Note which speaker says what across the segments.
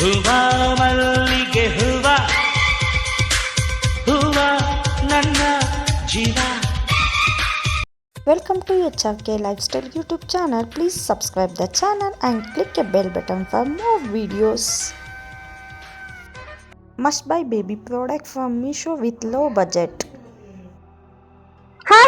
Speaker 1: ಹೂವ ಮಲ್ಲಿಗೆ ಹೂವ ಹೂವ ನನ್ನ ಜೀವ
Speaker 2: Welcome to HRK Lifestyle YouTube channel. Please subscribe the channel and click a bell button for more videos. Must buy baby product from Misho with low budget.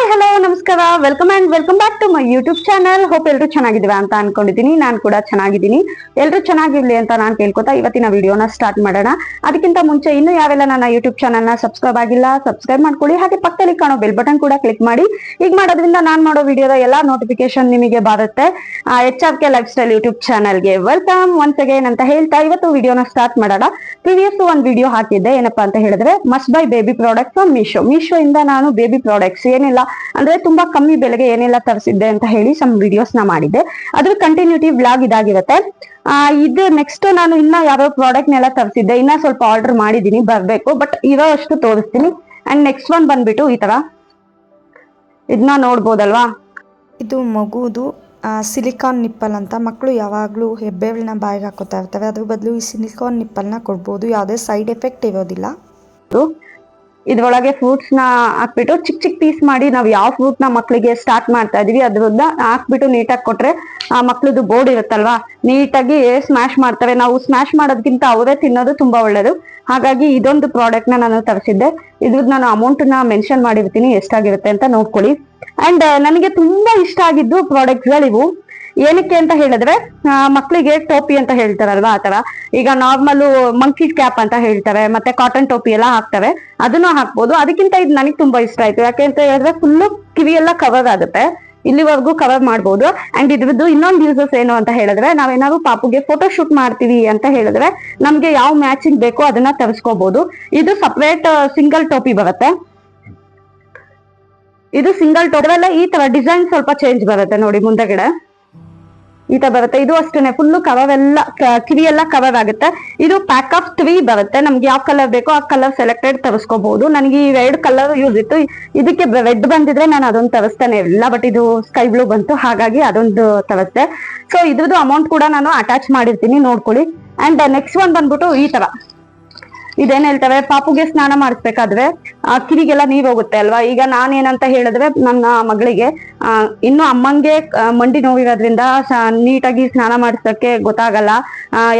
Speaker 3: Hi hello ನಮಸ್ಕಾರ. Welcome and welcome back to my YouTube channel hope ಎಲ್ಲರೂ ಚೆನ್ನಾಗಿದ್ದೀವಿ ಅಂತ ಅನ್ಕೊಂಡಿದ್ದೀನಿ. ನಾನು ಕೂಡ ಚೆನ್ನಾಗಿದ್ದೀನಿ. ಎಲ್ಲರೂ ಚೆನ್ನಾಗಿರ್ಲಿ ಅಂತ ನಾನು ಕೇಳ್ಕೊತಾ ಇವತ್ತಿನ ವಿಡಿಯೋನ ಸ್ಟಾರ್ಟ್ ಮಾಡೋಣ. ಅದಕ್ಕಿಂತ ಮುಂಚೆ ಇನ್ನು ಯಾವೆಲ್ಲ ನನ್ನ ಯೂಟ್ಯೂಬ್ ಚಾನಲ್ನ ಸಬ್ಸ್ಕ್ರೈಬ್ ಆಗಿಲ್ಲ ಸಬ್ಸ್ಕ್ರೈಬ್ ಮಾಡ್ಕೊಳ್ಳಿ. ಹಾಗೆ ಪಕ್ಕದಲ್ಲಿ ಕಾಣೋ ಬೆಲ್ ಬಟನ್ ಕೂಡ ಕ್ಲಿಕ್ ಮಾಡಿ. ಈಗ ಮಾಡೋದ್ರಿಂದ ನಾನು ಮಾಡೋ ವಿಡಿಯೋದ ಎಲ್ಲ ನೋಟಿಫಿಕೇಶನ್ ನಿಮಗೆ ಬರುತ್ತೆ. H R K lifestyle YouTube ಚಾನಲ್ಗೆ ವೆಲ್ಕಮ್ ಒನ್ಸ್ ಅಗೇನ್ ಅಂತ ಹೇಳ್ತಾ ಇವತ್ತು ವಿಡಿಯೋನ ಸ್ಟಾರ್ಟ್ ಮಾಡೋಣ. ಪ್ರಿವಿಯಸ್ ಒಂದು ವಿಡಿಯೋ ಹಾಕಿದ್ದೆ. ಏನಪ್ಪಾ ಅಂತ ಹೇಳಿದ್ರೆ must buy baby product from Meesho Meesho ಇಂದ ನಾನು ಬೇಬಿ ಪ್ರಾಡಕ್ಟ್ಸ್ ಏನಿಲ್ಲ ಅಂದ್ರೆ ತುಂಬಾ ಕಮ್ಮಿ ಬೆಲೆಗೆ ಏನೆಲ್ಲ ತರಿಸಿದ್ದೆ ಅಂತ ಹೇಳಿ ಸಮ್ ವಿಡಿಯೋಸ್ನ ಮಾಡಿದ್ದೆ. ಅದ್ರ ಕಂಟಿನ್ಯೂಟಿ ವ್ಲಾಗ್ ಇದಾಗಿರುತ್ತೆ. ಆ ಇದು ನೆಕ್ಸ್ಟ್ ನಾನು ಇನ್ನ ಯಾವ್ಯಾವ ಪ್ರಾಡಕ್ಟ್ ನೆಲ್ಲ ತರಿಸಿದ್ದೆ ಇನ್ನ ಸ್ವಲ್ಪ ಆರ್ಡರ್ ಮಾಡಿದೀನಿ ಬರ್ಬೇಕು ಬಟ್ ಇರೋ ಅಷ್ಟು ತೋರಿಸ್ತೀನಿ. ಅಂಡ್ ನೆಕ್ಸ್ಟ್ ಒನ್ ಬಂದ್ಬಿಟ್ಟು ಈ ತರ. ಇದನ್ನ ನೋಡ್ಬೋದಲ್ವಾ?
Speaker 2: ಇದು ಮಗುದು ಸಿಲಿಕಾನ್ ನಿಪ್ಪಲ್ ಅಂತ. ಮಕ್ಕಳು ಯಾವಾಗಲೂ ಹೆಬ್ಬೆಗಳನ್ನ ಬಾಯಿಗೆ ಹಾಕೋತಾ ಇರ್ತವೆ ಅದ್ರ ಬದಲು ಈ ಸಿಲಿಕಾನ್ ನಿಪ್ಪಲ್ನ ಕೊಡ್ಬೋದು. ಯಾವುದೇ ಸೈಡ್ ಎಫೆಕ್ಟ್ ಇರೋದಿಲ್ಲ.
Speaker 3: ಇದ್ರೊಳಗೆ ಫ್ರೂಟ್ಸ್ನ ಹಾಕ್ಬಿಟ್ಟು ಚಿಕ್ಕ ಚಿಕ್ಕ ಪೀಸ್ ಮಾಡಿ ನಾವು ಯಾವ ಫ್ರೂಟ್ನ ಮಕ್ಕಳಿಗೆ ಸ್ಟಾರ್ಟ್ ಮಾಡ್ತಾ ಇದೀವಿ ಅದ್ರಿಂದ ಹಾಕ್ಬಿಟ್ಟು ನೀಟಾಗಿ ಕೊಟ್ರೆ ಆ ಮಕ್ಳದ್ದು ಬೋರ್ಡ್ ಇರುತ್ತಲ್ವಾ? ನೀಟಾಗಿ ಸ್ಮ್ಯಾಶ್ ಮಾಡ್ತವೆ. ನಾವು ಸ್ಮ್ಯಾಶ್ ಮಾಡೋದಕ್ಕಿಂತ ಅವರೇ ತಿನ್ನೋದು ತುಂಬಾ ಒಳ್ಳೇದು. ಹಾಗಾಗಿ ಇದೊಂದು ಪ್ರಾಡಕ್ಟ್ನ ನಾನು ತರಿಸಿದ್ದೆ. ಇದ್ರದ್ದು ನಾನು ಅಮೌಂಟ್ನ ಮೆನ್ಷನ್ ಮಾಡಿರ್ತೀನಿ, ಎಷ್ಟಾಗಿರುತ್ತೆ ಅಂತ ನೋಡ್ಕೊಳ್ಳಿ. ಅಂಡ್ ನನಗೆ ತುಂಬಾ ಇಷ್ಟ ಆಗಿದ್ದು ಪ್ರಾಡಕ್ಟ್ಸ್ ಗಳಿವು. ಏನಕ್ಕೆ ಅಂತ ಹೇಳಿದ್ರೆ ಮಕ್ಕಳಿಗೆ ಟೋಪಿ ಅಂತ ಹೇಳ್ತಾರಲ್ವಾ ಆತರ ಈಗ ನಾರ್ಮಲ್ ಮಂಕಿ ಕ್ಯಾಪ್ ಅಂತ ಹೇಳ್ತಾರೆ ಮತ್ತೆ ಕಾಟನ್ ಟೋಪಿ ಎಲ್ಲ ಹಾಕ್ತಾರೆ ಅದನ್ನು ಹಾಕ್ಬೋದು. ಅದಕ್ಕಿಂತ ಇದು ನನಗೆ ತುಂಬಾ ಇಷ್ಟ ಆಯ್ತು. ಯಾಕೆ ಅಂತ ಹೇಳಿದ್ರೆ ಫುಲ್ಲು ಕಿವಿ ಎಲ್ಲ ಕವರ್ ಆಗುತ್ತೆ. ಇಲ್ಲಿವರೆಗೂ ಕವರ್ ಮಾಡ್ಬೋದು. ಅಂಡ್ ಇದ್ರದ್ದು ಇನ್ನೊಂದು ಯೂಸಸ್ ಏನು ಅಂತ ಹೇಳಿದ್ರೆ, ನಾವೇನಾದ್ರು ಪಾಪುಗೆ ಫೋಟೋ ಶೂಟ್ ಮಾಡ್ತೀವಿ ಅಂತ ಹೇಳಿದ್ರೆ, ನಮ್ಗೆ ಯಾವ ಮ್ಯಾಚಿಂಗ್ ಬೇಕೋ ಅದನ್ನ ತರಿಸ್ಕೋಬಹುದು ಇದು ಸಪ್ರೇಟ್ ಸಿಂಗಲ್ ಟೋಪಿ ಬರುತ್ತೆ. ಇದು ಸಿಂಗಲ್ ಟೋಪಿ ಈ ತರ ಡಿಸೈನ್ ಸ್ವಲ್ಪ ಚೇಂಜ್ ಬರುತ್ತೆ ನೋಡಿ ಮುಂದಗಡೆ. ಈ ತರ ಬರುತ್ತೆ. ಇದು ಅಷ್ಟೇನೆ. ಫುಲ್ಲು ಕವರ್ ಎಲ್ಲ ಕಿವಿ ಎಲ್ಲ ಕವರ್ ಆಗುತ್ತೆ. ಇದು ಪ್ಯಾಕ್ ಆಫ್ ತ್ರೀ ಬರುತ್ತೆ. ನಮ್ಗೆ ಯಾವ ಕಲರ್ ಬೇಕೋ ಆ ಕಲರ್ ಸೆಲೆಕ್ಟೆಡ್ ತರಿಸ್ಕೋಬಹುದು ನನಗೆ ಈ ಎರಡು ಕಲರ್ ಯೂಸ್ ಇತ್ತು. ಇದಕ್ಕೆ ರೆಡ್ ಬಂದಿದ್ರೆ ನಾನು ಅದೊಂದು ತರಿಸ್ತಾನೆ ಇರಲಿಲ್ಲ ಬಟ್ ಇದು ಸ್ಕೈ ಬ್ಲೂ ಬಂತು. ಹಾಗಾಗಿ ಅದೊಂದು ತರಿಸ್ತೆ ಸೊ ಇದ್ರದ್ದು ಅಮೌಂಟ್ ಕೂಡ ನಾನು ಅಟ್ಯಾಚ್ ಮಾಡಿರ್ತೀನಿ. ನೋಡ್ಕೊಳ್ಳಿ. ಅಂಡ್ ನೆಕ್ಸ್ಟ್ ಒನ್ ಬಂದ್ಬಿಟ್ಟು ಈ ತರ. ಇದೇನ್ ಹೇಳ್ತವೆ? ಪಾಪುಗೆ ಸ್ನಾನ ಮಾಡಿಸ್ಬೇಕಾದ್ರೆ ಆ, ಕಿವಿಗೆಲ್ಲ ನೀರ್ ಹೋಗುತ್ತೆ ಅಲ್ವಾ? ಈಗ ನಾನ್ ಏನಂತ ಹೇಳಿದ್ರೆ ನನ್ನ ಮಗಳಿಗೆ ಇನ್ನು ಅಮ್ಮಂಗೆ ಮಂಡಿ ನೋವಿರೋದ್ರಿಂದ ನೀಟಾಗಿ ಸ್ನಾನ ಮಾಡಿಸೋಕೆ ಗೊತ್ತಾಗಲ್ಲ.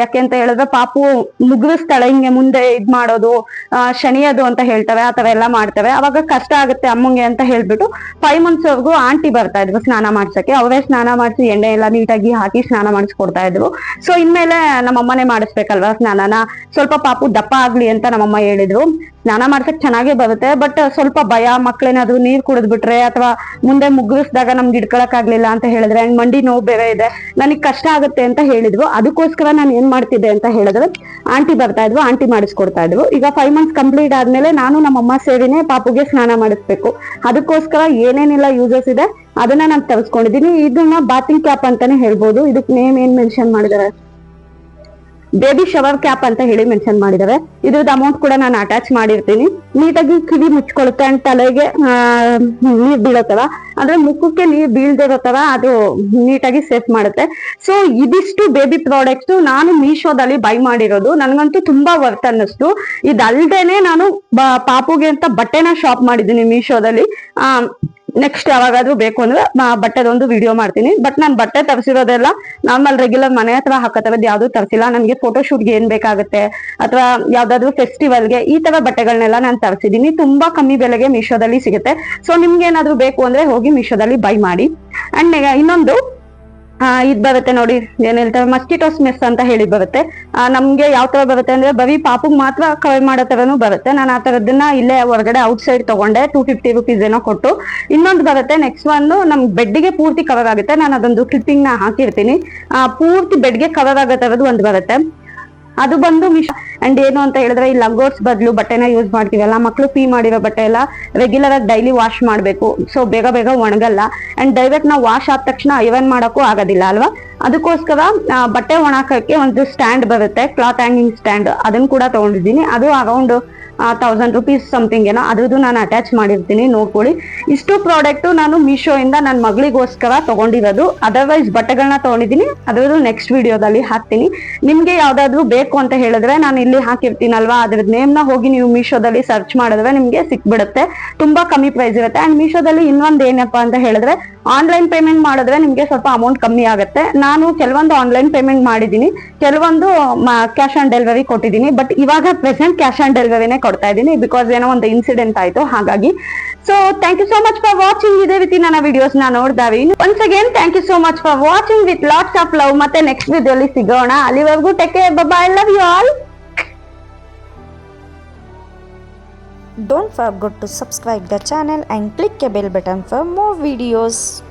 Speaker 3: ಯಾಕೆ ಅಂತ ಹೇಳಿದ್ರೆ ಪಾಪು ಮುಗುರಿಸ್ತಾಳೆ ಹಿಂಗೆ ಮುಂದೆ ಇದ್ ಮಾಡೋದು ಆ, ಶನಿಯೋದು ಅಂತ ಹೇಳ್ತವೆ ಆ ತರ ಎಲ್ಲ ಮಾಡ್ತವೆ. ಅವಾಗ ಕಷ್ಟ ಆಗುತ್ತೆ ಅಮ್ಮಂಗೆ ಅಂತ ಹೇಳ್ಬಿಟ್ಟು ಫೈವ್ ಮಂತ್ಸ್ ವರ್ಗೂ ಆಂಟಿ ಬರ್ತಾ ಇದ್ರು ಸ್ನಾನ ಮಾಡ್ಸಕ್ಕೆ ಅವರೇ ಸ್ನಾನ ಮಾಡಿಸಿ ಎಣ್ಣೆ ಎಲ್ಲ ನೀಟಾಗಿ ಹಾಕಿ ಸ್ನಾನ ಮಾಡಿಸ್ಕೊಡ್ತಾ ಇದ್ರು. ಸೊ ಇನ್ಮೇಲೆ ನಮ್ಮಮ್ಮನೇ ಮಾಡಿಸ್ಬೇಕಲ್ವಾ ಸ್ನಾನನ? ಸ್ವಲ್ಪ ಪಾಪು ದಪ್ಪ ಆಗ್ಲಿ ಅಂತ ನಮ್ಮಮ್ಮ ಹೇಳಿದ್ರು. ಸ್ನಾನ ಮಾಡ್ಸಕ್ ಚೆನ್ನಾಗೇ ಬರುತ್ತೆ ಬಟ್ ಸ್ವಲ್ಪ ಭಯ ಮಕ್ಳೇನಾದ್ರು ನೀರ್ ಕುಡಿದ್ಬಿಟ್ರೆ ಅಥವಾ ಮುಂದೆ ಮುಗ್ಗಿಸ್ದಾಗ ನಮ್ಗೆ ಇಡ್ಕೊಳಕ್ ಆಗ್ಲಿಲ್ಲ ಅಂತ ಹೇಳಿದ್ರೆ ಅಂಡ್ ಮಂಡಿ ನೋವು ಬೇರೆ ಇದೆ, ನನಗ್ ಕಷ್ಟ ಆಗುತ್ತೆ ಅಂತ ಹೇಳಿದ್ರು. ಅದಕ್ಕೋಸ್ಕರ ನಾನು ಏನ್ ಮಾಡ್ತಿದ್ದೆ ಅಂತ ಹೇಳಿದ್ರೆ. ಆಂಟಿ ಬರ್ತಾ ಇದ್ವು, ಆಂಟಿ ಮಾಡಿಸ್ಕೊಡ್ತಾ ಇದ್ವು. ಈಗ ಫೈವ್ ಮಂತ್ಸ್ ಕಂಪ್ಲೀಟ್ ಆದ್ಮೇಲೆ ನಾನು ನಮ್ಮಮ್ಮ ಸೇರಿನೇ ಪಾಪುಗೆ ಸ್ನಾನ ಮಾಡಿಸ್ಬೇಕು. ಅದಕ್ಕೋಸ್ಕರ ಏನೇನೆಲ್ಲ ಯೂಸಸ್ ಇದೆ, ಅದನ್ನ ನಾನು ತರಿಸ್ಕೊಂಡಿದ್ದೀನಿ. ಇದನ್ನ ಬಾತಿಂಗ್ ಕ್ಯಾಪ್ ಅಂತಾನೆ ಹೇಳ್ಬೋದು. ಇದಕ್ ನೇಮ್ ಏನ್ ಮೆನ್ಷನ್ ಮಾಡಿದಾರೆ? ಬೇಬಿ ಶವರ್ ಕ್ಯಾಪ್ ಅಂತ ಹೇಳಿ ಮೆನ್ಷನ್ ಮಾಡಿದ್ದಾರೆ ಇದ್ರದ್ದು ಅಮೌಂಟ್ ಕೂಡ ನಾನು ಅಟ್ಯಾಚ್ ಮಾಡಿರ್ತೀನಿ. ನೀಟಾಗಿ ಕಿವಿ ಮುಚ್ಕೊಳುತ್ತೆ ಅಂಡ್ ತಲೆಗೆ ನೀರ್ ತರ ಅಂದ್ರೆ ಮುಖಕ್ಕೆ ನೀರ್ ಬೀಳ್ದೇ ಇರೋ ತರ ಅದು ನೀಟಾಗಿ ಸೇಫ್ ಮಾಡುತ್ತೆ. ಸೊ ಇದಿಷ್ಟು ಬೇಬಿ ಪ್ರಾಡಕ್ಟ್ಸ್ ನಾನು ಮೀಶೋದಲ್ಲಿ ಬೈ ಮಾಡಿರೋದು. ನನಗಂತೂ ತುಂಬಾ ವರ್ತ್ ಅನ್ನಿಸ್ತು. ಇದಲ್ದೇನೆ ನಾನು ಪಾಪುಗೆ ಅಂತ ಬಟ್ಟೆನ ಶಾಪ್ ಮಾಡಿದ್ದೀನಿ ಮೀಶೋದಲ್ಲಿ. ಆ ನೆಕ್ಸ್ಟ್ ಯಾವಾಗಾದ್ರೂ ಬೇಕು ಅಂದ್ರೆ ಬಟ್ಟೆದೊಂದು ವಿಡಿಯೋ ಮಾಡ್ತೀನಿ. ಬಟ್ ನಾನು ಬಟ್ಟೆ ತರಿಸಿರೋದೆಲ್ಲ ನಾರ್ಮಲ್ ರೆಗ್ಯುಲರ್ ಮನೆ ಹತ್ರ ಹಾಕತ್ತರದ್ದು ಯಾವ್ದು ತರಿಸಿಲ್ಲ. ನನಗೆ ಫೋಟೋ ಶೂಟ್ಗೆ ಏನ್ ಬೇಕಾಗುತ್ತೆ? ಅಥವಾ ಯಾವ್ದಾದ್ರು ಫೆಸ್ಟಿವಲ್ಗೆ ಈ ತರ ಬಟ್ಟೆಗಳನ್ನೆಲ್ಲ ನಾನು ತರಿಸಿದೀನಿ ತುಂಬಾ ಕಮ್ಮಿ ಬೆಲೆಗೆ ಮೀಶೋದಲ್ಲಿ ಸಿಗುತ್ತೆ. ಸೊ ನಿಮ್ಗೆ ಏನಾದ್ರು ಬೇಕು ಅಂದ್ರೆ ಹೋಗಿ ಮೀಶೋದಲ್ಲಿ ಬೈ ಮಾಡಿ. ಅಂಡ್ ಇನ್ನೊಂದು ಇದ್ ಬರುತ್ತೆ ನೋಡಿ, ಏನ್ ಹೇಳ್ತಾರೆ ಮಸ್ಕಿಟೋಸ್ ಮೆಸ್ ಅಂತ ಹೇಳಿ ಬರುತ್ತೆ. ನಮ್ಗೆ ಯಾವ ತರ ಬರುತ್ತೆ ಅಂದ್ರೆ ಬರೀ ಪಾಪುಗ್ ಮಾತ್ರ ಕವರ್ ಮಾಡೋ ತರನು ಬರುತ್ತೆ. ನಾನು ಆ ತರದನ್ನ ಇಲ್ಲೇ ಹೊರಗಡೆ ಔಟ್ ಸೈಡ್ ತಗೊಂಡೆ ಟೂ ಫಿಫ್ಟಿ ರುಪೀಸ್ ಏನೋ ಕೊಟ್ಟು. ಇನ್ನೊಂದು ಬರುತ್ತೆ ನೆಕ್ಸ್ಟ್ ಒನ್ ನಮ್ ಬೆಡ್ಗೆ ಪೂರ್ತಿ ಕವರ್ ಆಗುತ್ತೆ. ನಾನು ಅದೊಂದು ಕ್ಲಿಪ್ಪಿಂಗ್ನ ಹಾಕಿರ್ತೀನಿ. ಪೂರ್ತಿ ಬೆಡ್ಗೆ ಕವರ್ ಆಗೋ ತರದ್ದು ಒಂದು ಬರುತ್ತೆ. ಅದು ಬಂದು ಮಿಶ. ಅಂಡ್ ಏನು ಅಂತ ಹೇಳಿದ್ರೆ ಈ ಲಂಗೋಟ್ಸ್ ಬದಲು ಬಟ್ಟೆನ ಯೂಸ್ ಮಾಡ್ತೀವಲ್ಲ ಮಕ್ಕಳು ಪೀ ಮಾಡಿರೋ ಬಟ್ಟೆ ಎಲ್ಲ ರೆಗ್ಯುಲರ್ ಆಗಿ ಡೈಲಿ ವಾಶ್ ಮಾಡಬೇಕು. ಸೊ ಬೇಗ ಬೇಗ ಒಣಗಲ್ಲ. ಅಂಡ್ ಡೈರೆಕ್ಟ್ ನಾವು ವಾಶ್ ಆದ ತಕ್ಷಣ ಐವನ್ ಮಾಡೋಕ್ಕೂ ಆಗೋದಿಲ್ಲ ಅಲ್ವಾ? ಅದಕ್ಕೋಸ್ಕರ ಬಟ್ಟೆ ಒಣಾಕಕ್ಕೆ ಒಂದು ಸ್ಟ್ಯಾಂಡ್ ಬರುತ್ತೆ ಕ್ಲಾತ್ ಹ್ಯಾಂಗಿಂಗ್ ಸ್ಟ್ಯಾಂಡ್ ಅದನ್ನು ಕೂಡ ತಗೊಂಡಿದ್ದೀನಿ. ಅದು ಅರೌಂಡ್ ತೌಸಂಡ್ ರುಪೀಸ್ ಸಮಥಿಂಗ್ ಏನೋ ಅದ್ರದ್ದು ನಾನು ಅಟ್ಯಾಚ್ ಮಾಡಿರ್ತೀನಿ, ನೋಡ್ಕೊಳ್ಳಿ. ಇಷ್ಟು ಪ್ರಾಡಕ್ಟ್ ನಾನು ಮೀಶೋ ಇಂದ ನನ್ನ ಮಗಳಿಗೋಸ್ಕರ ತಗೊಂಡಿರೋದು. ಅದರ್ವೈಸ್ ಬಟ್ಟೆಗಳನ್ನ ತೊಗೊಂಡಿದ್ದೀನಿ. ಅದರದ್ದು ನೆಕ್ಸ್ಟ್ ವಿಡಿಯೋದಲ್ಲಿ ಹಾಕ್ತೀನಿ. ನಿಮಗೆ ಯಾವುದಾದ್ರೂ ಬೇಕು ಅಂತ ಹೇಳಿದ್ರೆ ನಾನು ಇಲ್ಲಿ ಹಾಕಿರ್ತೀನಲ್ವಾ? ಅದ್ರದ್ದು ನೇಮ್ನ ಹೋಗಿ ನೀವು ಮೀಶೋದಲ್ಲಿ ಸರ್ಚ್ ಮಾಡಿದ್ರೆ ನಿಮಗೆ ಸಿಕ್ಬಿಡುತ್ತೆ. ತುಂಬಾ ಕಮ್ಮಿ ಪ್ರೈಸ್ ಇರುತ್ತೆ. ಅಂಡ್ ಮೀಶೋದಲ್ಲಿ ಇನ್ನೊಂದು ಏನಪ್ಪಾ ಅಂತ ಹೇಳಿದ್ರೆ ಆನ್ಲೈನ್ ಪೇಮೆಂಟ್ ಮಾಡಿದ್ರೆ ನಿಮ್ಗೆ ಸ್ವಲ್ಪ ಅಮೌಂಟ್ ಕಮ್ಮಿ ಆಗುತ್ತೆ. ನಾನು ಕೆಲವೊಂದು ಆನ್ಲೈನ್ ಪೇಮೆಂಟ್ ಮಾಡಿದ್ದೀನಿ. ಕೆಲವೊಂದು ಕ್ಯಾಶ್ ಆನ್ ಡೆಲಿವರಿ ಕೊಟ್ಟಿದ್ದೀನಿ. ಬಟ್ ಇವಾಗ ಪ್ರೆಸೆಂಟ್ ಕ್ಯಾಶ್ ಆನ್ ಡೆಲಿವರಿನೇ ಕೊಡ್ತಾ ಇದ್ದೀನಿ ಬಿಕಾಸ್ ಏನೋ ಒಂದು ಇನ್ಸಿಡೆಂಟ್ ಆಯ್ತು. ಹಾಗಾಗಿ so thank you so much for watching ಇದೇ ರೀತಿ ನನ್ನ ವಿಡಿಯೋಸ್ನ ನೋಡ್ದಾವೆ. Once again thank you so much for watching with lots of love ಮತ್ತೆ ನೆಕ್ಸ್ಟ್ ವಿಡಿಯೋಲಿ ಸಿಗೋಣ. ಅಲ್ಲಿವರೆಗೂ take I love you all
Speaker 2: Don't forget to subscribe the channel and click the bell button for more videos.